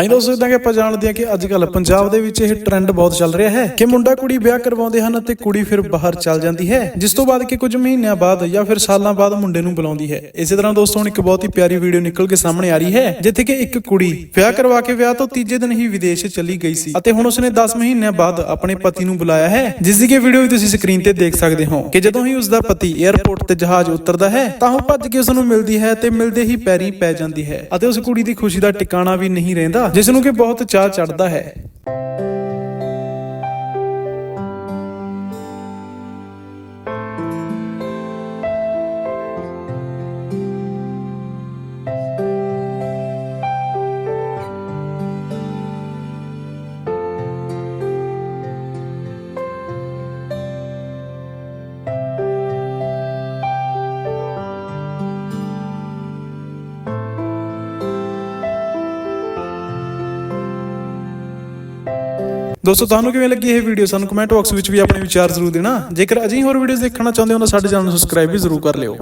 ਹਾਂਜੀ ਦੋਸਤੋ ਇਦਾਂ ਕਿ ਆਪਾਂ ਜਾਣਦੇ ਹਾਂ ਕਿ ਅੱਜ ਕੱਲ ਪੰਜਾਬ ਦੇ ਵਿੱਚ ਇਹ ਟ੍ਰੈਂਡ ਬਹੁਤ ਚੱਲ ਰਿਹਾ ਹੈ ਕਿ ਮੁੰਡਾ ਕੁੜੀ ਵਿਆਹ ਕਰਵਾਉਂਦੇ ਹਨ ਅਤੇ ਕੁੜੀ ਫਿਰ ਬਾਹਰ ਚੱਲ ਜਾਂਦੀ ਹੈ, ਜਿਸ ਤੋਂ ਬਾਅਦ ਕਿ ਕੁਝ ਮਹੀਨਿਆਂ ਬਾਅਦ ਜਾਂ ਫਿਰ ਸਾਲਾਂ ਬਾਅਦ ਮੁੰਡੇ ਨੂੰ ਬੁਲਾਉਂਦੀ ਹੈ। ਇਸੇ ਤਰ੍ਹਾਂ ਦੋਸਤੋ, ਹੁਣ ਇੱਕ ਬਹੁਤ ਹੀ ਪਿਆਰੀ ਵੀਡੀਓ ਨਿਕਲ ਕੇ ਸਾਹਮਣੇ ਆ ਰਹੀ ਹੈ, ਜਿੱਥੇ ਕਿ ਇੱਕ ਕੁੜੀ ਵਿਆਹ ਕਰਵਾ ਕੇ ਵਿਆਹ ਤੋਂ ਤੀਜੇ ਦਿਨ ਹੀ ਵਿਦੇਸ਼ ਚਲੀ ਗਈ ਸੀ ਅਤੇ ਹੁਣ ਉਸਨੇ 10 ਮਹੀਨਿਆਂ ਬਾਅਦ ਆਪਣੇ ਪਤੀ ਨੂੰ ਬੁਲਾਇਆ ਹੈ, ਜਿਸ ਦੀ ਕਿ ਵੀਡੀਓ ਵੀ ਤੁਸੀਂ ਸਕਰੀਨ ਤੇ ਦੇਖ ਸਕਦੇ ਹੋ ਕਿ ਜਦੋਂ ਹੀ ਉਸ ਦਾ ਪਤੀ 에ਅਰਪੋਰਟ ਤੇ ਜਹਾਜ਼ ਉਤਰਦਾ ਹੈ, ਤਾਂ ਉਹ ਭੱਜ ਕੇ ਉਸ ਨੂੰ ਮਿਲਦੀ ਹੈ ਤੇ ਮਿਲਦੇ ਹੀ ਪੈਰੀ ਪੈ ਜਾਂਦੀ ਹੈ ਅਤੇ ਉਸ ਕੁੜੀ ਦੀ ਖੁਸ਼ੀ ਦਾ ਟਿਕਾਣਾ ਵੀ ਨਹੀਂ ਰਹਿੰਦਾ ਜਿਸ ਨੂੰ ਕਿ ਬਹੁਤ ਚਾਹ ਚੜਦਾ ਹੈ। ਦੋਸਤੋ, ਤੁਹਾਨੂੰ ਕਿਵੇਂ ਲੱਗੀ ਇਹ ਵੀਡੀਓ ਸਾਨੂੰ ਕਮੈਂਟ ਬਾਕਸ ਵਿੱਚ ਵੀ ਆਪਣੇ ਵਿਚਾਰ ਜ਼ਰੂਰ ਦੇਣਾ। ਜੇਕਰ ਅਜੇ ਹੋਰ ਵੀਡੀਓਜ਼ ਦੇਖਣਾ ਚਾਹੁੰਦੇ ਹੋ ਤਾਂ ਸਾਡੇ ਚੈਨਲ ਨੂੰ ਸਬਸਕ੍ਰਾਈਬ ਵੀ ਜ਼ਰੂਰ ਕਰ ਲਿਓ।